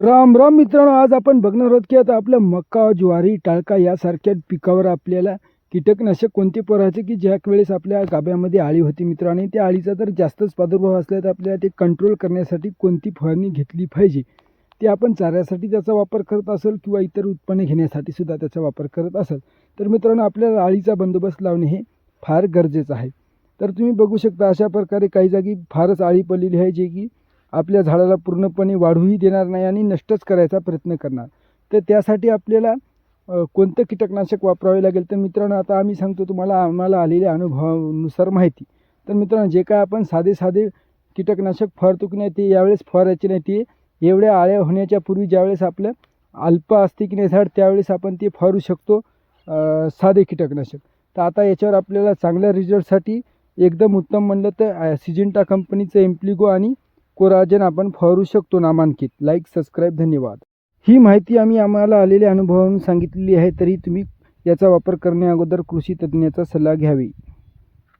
राम राम मित्रांनो आज आपण बघणार आहोत की आता आपल्या मका ज्वारी टाळका यासारख्या पिकावर आपल्याला कीटकनाशक कोणते परायचे की ज्या वेळेस आपल्या गाभ्यामध्ये आळी होती मित्रांनो आणि त्या आळीचा जर जास्तच प्रादुर्भाव असला तर आपल्याला ते कंट्रोल करण्यासाठी कोणती फवारणी घेतली पाहिजे? ते आपण चाऱ्यासाठी त्याचा वापर करत असेल किंवा इतर उत्पन्न घेण्यासाठी सुद्धा त्याचा वापर करत असेल. तर मित्रांनो आपल्याला आळीचा बंदोबस्त लावणे हे फार गरजेचं आहे. तर तुम्ही बघू शकता अशा प्रकारे काही जागी फारच आळी पडलेली आहे जे की आपल्या झाडाला पूर्णपणे वाढूही देणार नाही आणि नष्टच करायचा प्रयत्न करणार. तर त्यासाठी आपल्याला कोणतं कीटकनाशक वापरावे लागेल? तर मित्रांनो आता आम्ही सांगतो तुम्हाला आम्हाला आलेल्या अनुभवानुसार माहिती. तर मित्रांनो जे काय आपण साधे साधे कीटकनाशक फवारतो की नाही ते यावेळेस फवारायचे नाही. ते एवढ्या आळ्या होण्याच्या पूर्वी ज्यावेळेस आपलं अल्प असते की नाही झाड त्यावेळेस आपण ते फवारू शकतो साधे कीटकनाशक. तर आता याच्यावर आपल्याला चांगल्या रिझल्टसाठी एकदम उत्तम म्हणलं तर सिजिंटा कंपनीचं एम्प्लिगो आणि कोराजन आपण फवारू शकतो नामांकित. लाईक सबस्क्राईब धन्यवाद. ही माहिती आम्ही आम्हाला आलेल्या अनुभवावरून सांगितलेली आहे तरी तुम्ही याचा वापर करण्याअगोदर कृषी तज्ज्ञाचा सल्ला घ्यावी.